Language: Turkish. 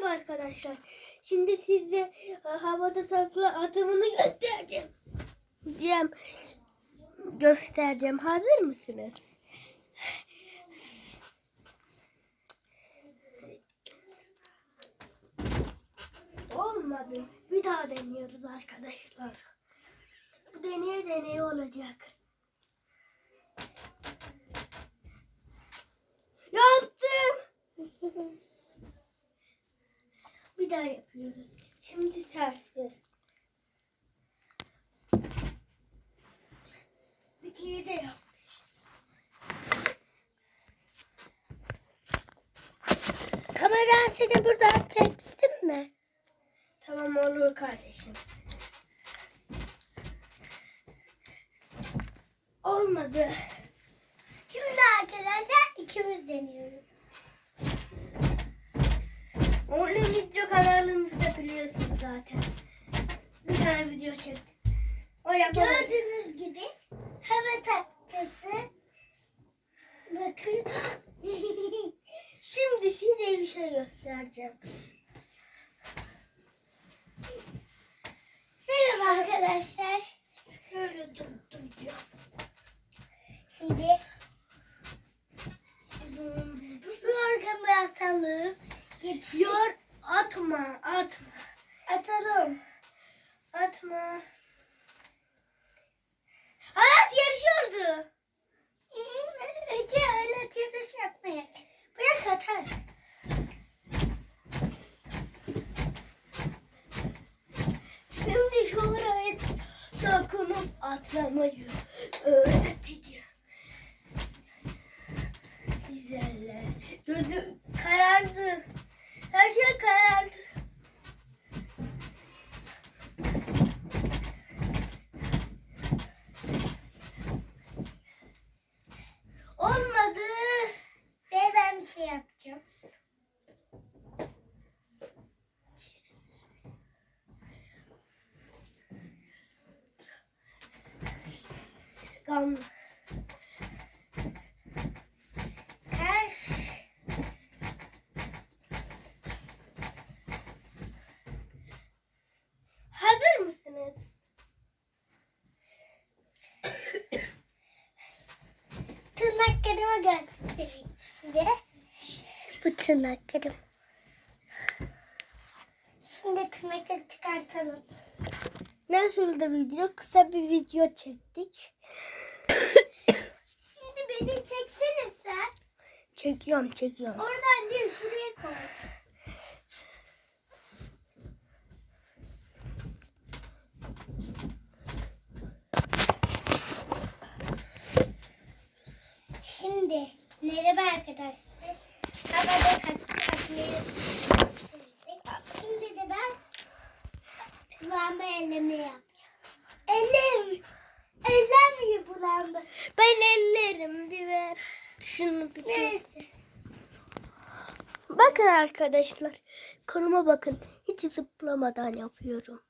Merhaba arkadaşlar. Şimdi size e, havada takla atımını göstereceğim. Cem göstereceğim. Hazır mısınız? Olmadı. Bir daha deniyoruz arkadaşlar. Deneye deneye olacak. Bir daha yapıyoruz. Şimdi tersi. Bir kere de yapmış. Kamera seni buradan çeksin mi? Tamam olur kardeşim. Olmadı. Şimdi arkadaşlar ikimiz deniyoruz. Yapamadı. Gördüğünüz gibi hava takkası bakın Şimdi size bir şey göstereceğim. merhaba arkadaşlar. Şöyle durduracağım. Şimdi bu orgamı atalım. Yor atma atma Atalım. atma. Atlamayı öğreteceğim. Sizlerle. Gözüm karardı. Her şey karardı. Olmadı. Ben bir şey yapacağım. Gam. Ters. Hazır mısınız? Tırnaklarımı göstereyim size. Bu tırnaklarım. Şimdi tırnakları çıkartalım. Nasıl da video? Kısa bir video çektik. Çekiyorum çekiyorum. Oradan değil şuraya koy. Şimdi merhaba arkadaşlar. Havada tak takmayı gösterdik. Şimdi de ben kulağıma elleme yapacağım. Elim. Ellemiyor kulağımda. Ben ellerim bir ver. Şunu bir. Neyse. Bakın arkadaşlar. Konuma bakın. Hiç zıplamadan yapıyorum.